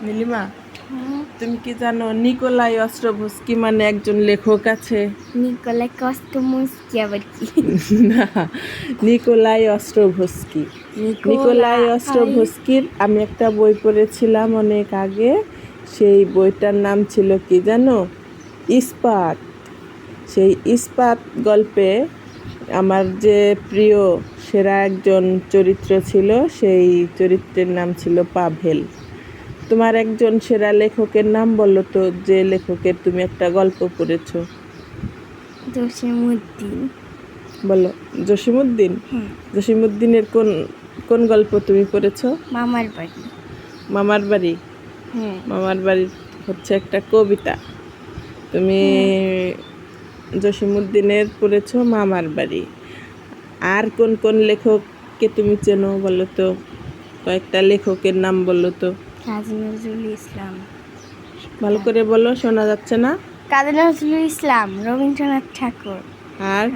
নীলিমা তুমি কি জানো নিকোলাই অস্ট্রোভস্কি মানে একজন লেখক আছে? নিকোলাই কস্টমস্কি আবার কি? না নিকোলাই অস্ট্রোভস্কি নিকোলাই অস্ট্রোভস্কির আমি একটা বই পড়েছিলাম অনেক আগে। সেই বইটার নাম ছিল কি জানো? ইস্পাত। সেই ইস্পাত গল্পে আমার যে প্রিয় সেরা একজন চরিত্র ছিল সেই চরিত্রের নাম ছিল পাভেল। তোমার একজন সেরা লেখকের নাম বলো তো যে লেখকের তুমি একটা গল্প পড়েছো। জসিমুদ্দিন বলো জসিমুদ্দিন হ্যাঁ। জসিমুদ্দিনের কোন কোন গল্প তুমি পড়েছো? মামার বাড়ি। মামার বাড়ি? হ্যাঁ। মামার বাড়ি হচ্ছে একটা কবিতা। তুমি জসিমুদ্দিনের পড়েছো মামার বাড়ি। আর কোন কোন লেখককে তুমি চেনো বলো তো? কয়েকটা লেখকের নাম বলো তো? কাজী নজরুল ইসলাম। ভালো করে বলো শোনা যাচ্ছে না? কাজী নজরুল ইসলাম রবীন্দ্রনাথ ঠাকুর। আর?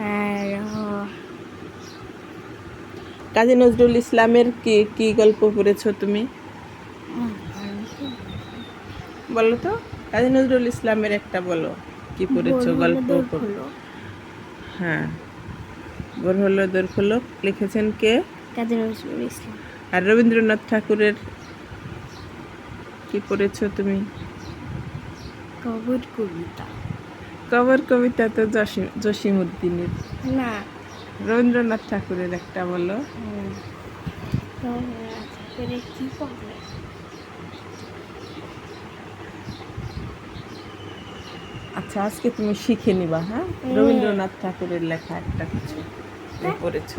কাজী নজরুল ইসলামের কি কি গল্প পড়েছো তুমি? বলো তো কাজী নজরুল ইসলামের একটা বলো কি পড়েছো গল্প। হ্যাঁ। বর হলো দোর লিখেছেন কে? কাজী নজরুল ইসলাম। আর রবীন্দ্রনাথ ঠাকুরের কি পড়েছো তুমি? কবর কবিতা। কবর কবিতা তো জসিম উদ্দিনের না। রবীন্দ্রনাথ ঠাকুরের একটা বলো। রবীন্দ্রনাথ ঠাকুরের কি পড়বে আচ্ছা আজকে তুমি শিখে নিবা হ্যাঁ? রবীন্দ্রনাথ ঠাকুরের লেখা একটা কিছু পড়েছো।